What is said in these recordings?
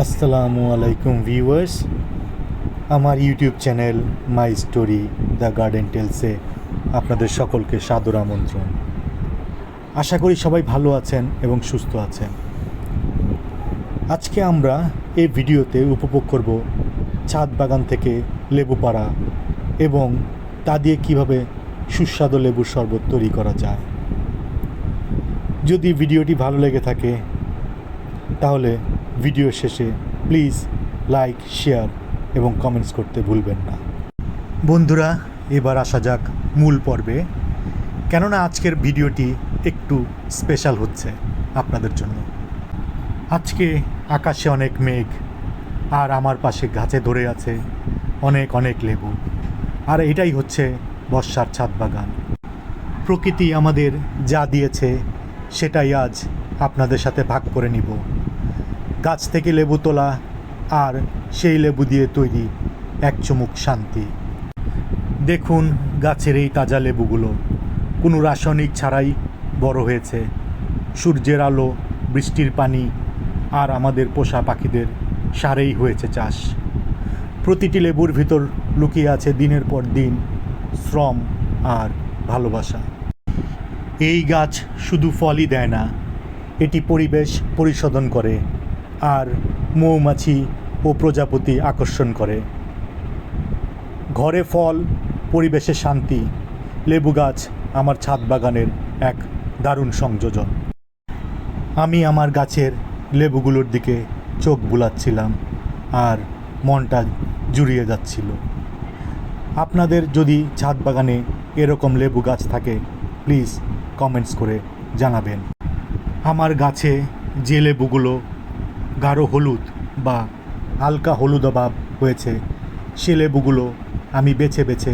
আসসালামু আলাইকুম ভিউয়ার্স আমার YouTube channel my story the garden টেলসে আপনাদের সকলকে সাদর আমন্ত্রণ। আশা করি সবাই ভালো আছেন এবং সুস্থ আছেন। আজকে আমরা এই ভিডিওতে উপভোগ করব ছাদ বাগান থেকে লেবু পাড়া এবং তা দিয়ে কীভাবে সুস্বাদু লেবুর শরবত তৈরি করা যায়। যদি ভিডিওটি ভালো লেগে থাকে, তাহলে ভিডিও শেষে প্লিজ লাইক, শেয়ার এবং কমেন্টস করতে ভুলবেন না। বন্ধুরা, এবার আসা যাক মূল পর্বে। কেননা আজকের ভিডিওটি একটু স্পেশাল হচ্ছে আপনাদের জন্য। আজকে আকাশে অনেক মেঘ আর আমার পাশে গাছে ধরে আছে অনেক অনেক লেবু। আর এটাই হচ্ছে বর্ষার ছাদ বাগান। প্রকৃতি আমাদের যা দিয়েছে সেটাই আজ আপনাদের সাথে ভাগ করে নিব। গাছ থেকে লেবু তোলা আর সেই লেবু দিয়ে তৈরি এক চুমুক শান্তি। দেখুন গাছের এই তাজা লেবুগুলো। কোনো রাসায়নিক ছাড়াই বড় হয়েছে। সূর্যের আলো, বৃষ্টির পানি আর আমাদের পোষা পাখিদের সারেই হয়েছে চাষ। প্রতিটি লেবুর ভিতর লুকিয়ে আছে দিনের পর দিন শ্রম আর ভালোবাসা। এই গাছ শুধু ফলই দেয় না, এটি পরিবেশ পরিশোধন করে। আর মৌমাছি ও প্রজাপতি আকর্ষণ করে। ঘরে ফল, পরিবেশে শান্তি, লেবু গাছ আমার ছাদ বাগানের এক দারুণ সংযোজন। আমি আমার গাছের লেবুগুলোর দিকে চোখ বুলাচ্ছিলাম আর মনটা জুড়িয়ে যাচ্ছিল। আপনাদের যদি ছাদ বাগানে এরকম লেবু গাছ থাকে, প্লিজ কমেন্টস করে জানাবেন। আমার গাছে যে লেবুগুলো গাঢ় হলুদ বা হালকা হলুদ অভাব হয়েছে। সে লেবুগুলো আমি বেছে বেছে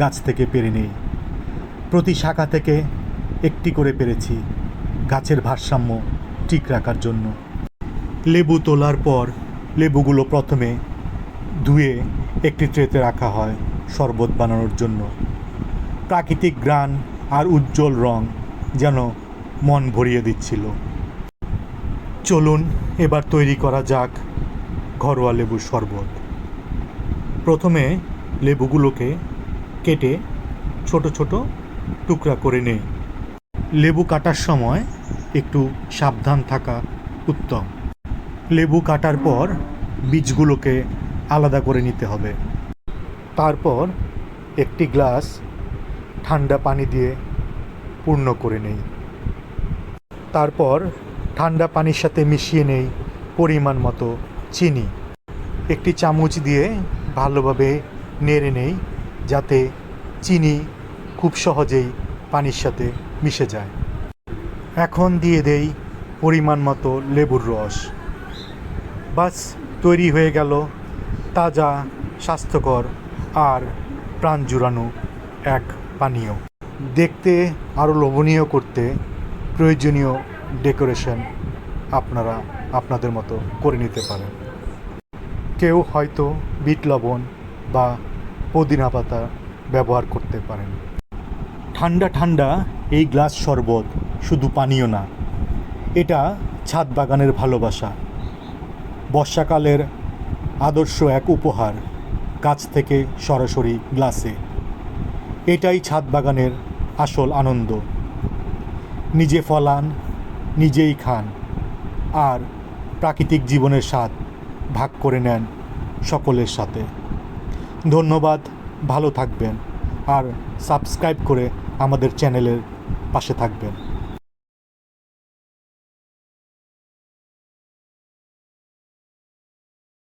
গাছ থেকে পেরে নেই। প্রতি শাখা থেকে একটি করে পেরেছি গাছের ভারসাম্য ঠিক রাখার জন্য। লেবু তোলার পর লেবুগুলো প্রথমে ধুয়ে একটি ট্রেতে রাখা হয় শরবত বানানোর জন্য। প্রাকৃতিক গ্রান আর উজ্জ্বল রং যেন মন ভরিয়ে দিচ্ছিল। চলুন এবার তৈরি করা যাক ঘরোয়া লেবুর শরবত। প্রথমে লেবুগুলোকে কেটে ছোট ছোট টুকরা করে নেই লেবু কাটার সময় একটু সাবধান থাকা উত্তম। লেবু কাটার পর বীজগুলোকে আলাদা করে নিতে হবে। তারপর একটি গ্লাস ঠান্ডা পানি দিয়ে পূর্ণ করে নেই। তারপর ঠান্ডা পানির সাথে মিশিয়ে নেই পরিমাণ মতো চিনি। একটি চামচ দিয়ে ভালোভাবে নেড়ে নেই যাতে চিনি খুব সহজেই পানির সাথে মিশে যায়। এখন দিয়ে দেই পরিমাণ মতো লেবুর রস। বাস, তৈরি হয়ে গেল তাজা, স্বাস্থ্যকর আর প্রাণ জুড়ানো এক পানীয়। দেখতে আরও লোভনীয় করতে প্রয়োজনীয় ডেকোরেশন আপনারা আপনাদের মতো করে নিতে পারেন। কেউ হয়তো বিট লবণ বা পুদিনা পাতা ব্যবহার করতে পারেন। ঠান্ডা ঠান্ডা এই গ্লাস শরবত শুধু পানীয় না, এটা ছাদ বাগানের ভালোবাসা। বর্ষাকালের আদর্শ এক উপহার গাছ থেকে সরাসরি গ্লাসে। এটাই ছাদ বাগানের আসল আনন্দ। নিজে ফলান নিজেই খান আর প্রাকৃতিক জীবনের স্বাদ ভাগ করে নেন সকলের সাথে। ধন্যবাদ, ভালো থাকবেন আর সাবস্ক্রাইব করে আমাদের চ্যানেলের পাশে থাকবেন।